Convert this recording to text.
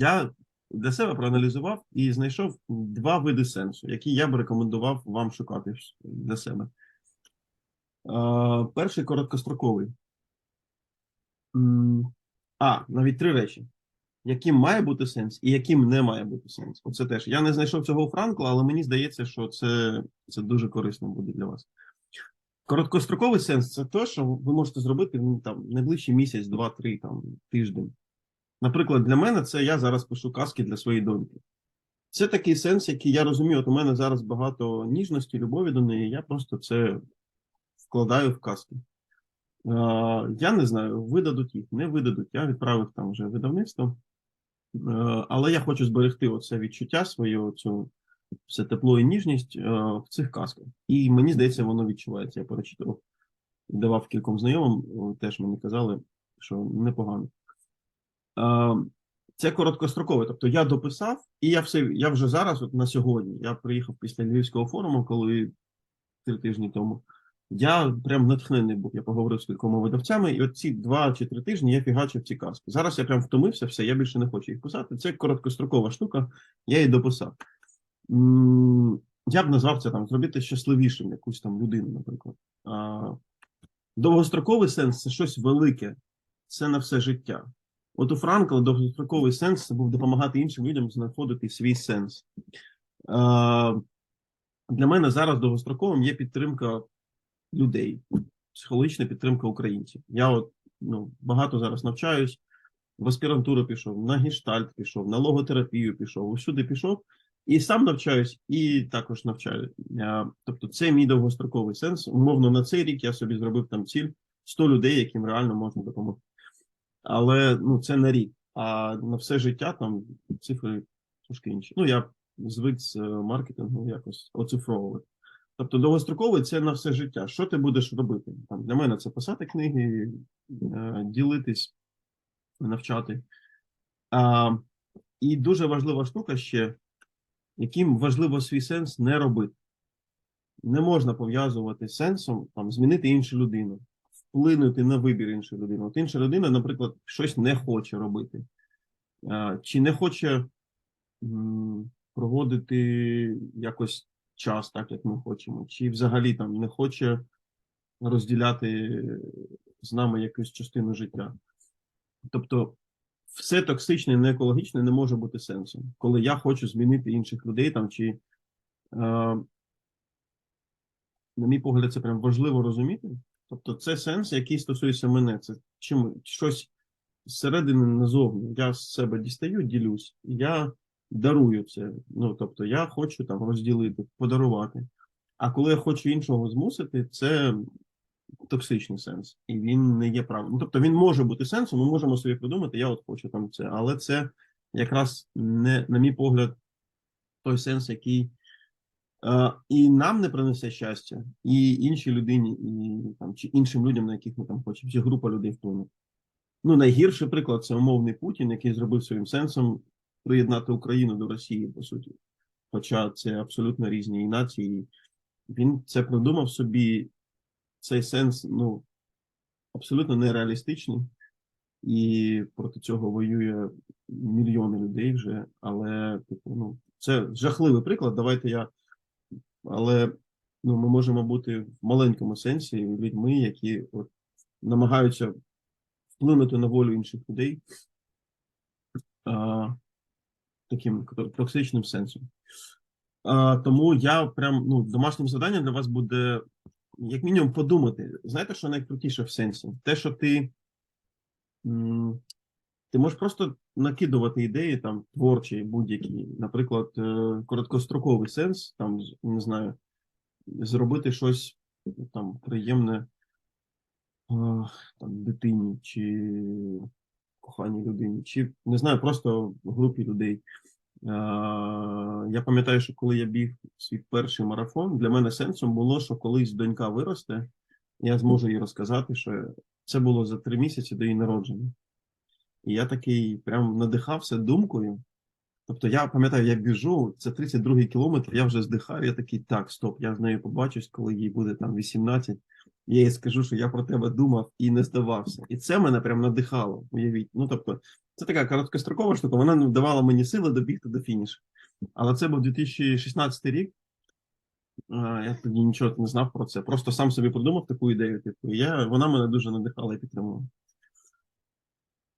Я для себе проаналізував і знайшов два види сенсу, які я б рекомендував вам шукати для себе. Е, Перший короткостроковий. А, навіть три речі. Яким має бути сенс і яким не має бути сенс. Оце теж. Я не знайшов цього у Франкла, але мені здається, що це, це дуже корисно буде для вас. Короткостроковий сенс це те, що ви можете зробити ну, там найближчий місяць, два, три там тиждень. Наприклад, для мене це я зараз пишу казки для своєї доньки. Це такий сенс, який я розумію. От у мене зараз багато ніжності, любові до неї. Я просто це вкладаю в казки. Я не знаю, видадуть їх, не видадуть. Я відправив там вже видавництво. Але я хочу зберегти оце відчуття своє, оцю все тепло і ніжність в цих казках. І мені здається, воно відчувається. Я перечитував, давав кільком знайомим, теж мені казали, що непогано. Е, Це короткострокове. Тобто я дописав, і я все, я вже зараз, от на сьогодні, я приїхав після Львівського форуму, коли три тижні тому. Я прям натхнений був. Я поговорив з кількома видавцями, і от ці два чи три тижні я фігачив ці казки. Зараз я прям втомився, все, я більше не хочу їх писати. Це короткострокова штука, я її дописав. Я б назвав це там зробити щасливішим якусь там людину, наприклад. А, довгостроковий сенс це щось велике, це на все життя. От у Франкла довгостроковий сенс це був допомагати іншим людям знаходити свій сенс. Для мене зараз довгостроковим є підтримка людей, психологічна підтримка українців. Я от ну, багато зараз навчаюсь, в аспірантуру пішов, на гештальт пішов, на логотерапію пішов, усюди пішов, і сам навчаюсь, і також навчаю. Тобто, це мій довгостроковий сенс. Умовно, на цей рік я собі зробив там ціль 100 людей, яким реально можна допомогти. Але ну, це на рік. А на все життя там цифри трошки інші. Ну, я звик з е, маркетингу якось оцифровувати. Тобто довгостроковий це на все життя. Що ти будеш робити? Там, для мене це писати книги, е, ділитись, навчати. А, і дуже важлива штука ще, яким важливо свій сенс не робити. Не можна пов'язувати сенсом там, змінити іншу людину, вплинути на вибір іншої людини. От інша людина, наприклад, щось не хоче робити, чи не хоче проводити якось час, так як ми хочемо, чи взагалі там не хоче розділяти з нами якусь частину життя. Тобто, все токсичне, не екологічне не може бути сенсом, коли я хочу змінити інших людей там чи. На мій погляд, це прям важливо розуміти. Тобто, це сенс, який стосується мене. Це чим щось зсередини назовні. Я з себе дістаю, ділюсь, я дарую це. Ну тобто, я хочу там розділити, подарувати. А коли я хочу іншого змусити, це токсичний сенс, і він не є правильним. Тобто він може бути сенсом, ми можемо собі придумати, я от хочу там це, але це якраз не, на мій погляд, той сенс, який і нам не принесе щастя, і іншій людині, і там чи іншим людям, на яких ми там хочемо, чи група людей вплине. Ну, найгірший приклад це умовний Путін, який зробив своїм сенсом приєднати Україну до Росії, по суті. Хоча це абсолютно різні нації. Він це придумав собі цей сенс, ну, абсолютно нереалістичний, і проти цього воює мільйони людей вже. Але, типу, ну, це жахливий приклад. Давайте я. Але ну, ми можемо бути в маленькому сенсі людьми, які от, намагаються вплинути на волю інших людей а, таким токсичним сенсом. А, тому я прям ну, домашнім завданням для вас буде як мінімум подумати. Знаєте, що найкрутіше в сенсі? Те, що ти, ти можеш просто накидувати ідеї там творчі, будь-які, наприклад, е, короткостроковий сенс, там, не знаю, зробити щось там приємне е, там, дитині чи коханій людині, чи не знаю, просто групі людей. Е, Я пам'ятаю, що коли я біг свій перший марафон, для мене сенсом було, що колись донька виросте, я зможу їй розказати, що це було за три місяці до її народження. І я такий прям надихався думкою. Тобто я пам'ятаю, я біжу, це 32-й кілометр, я вже здихаю, я такий, так, стоп, я з нею побачусь, коли їй буде там 18. я їй скажу, що я про тебе думав і не здавався. І це мене прям надихало. Уявіть. Ну тобто, це така короткострокова штука, вона не давала мені сили добігти до фінішу. Але це був 2016 рік. Я тоді нічого не знав про це. Просто сам собі придумав таку ідею. Типу, я, вона мене дуже надихала і підтримувала.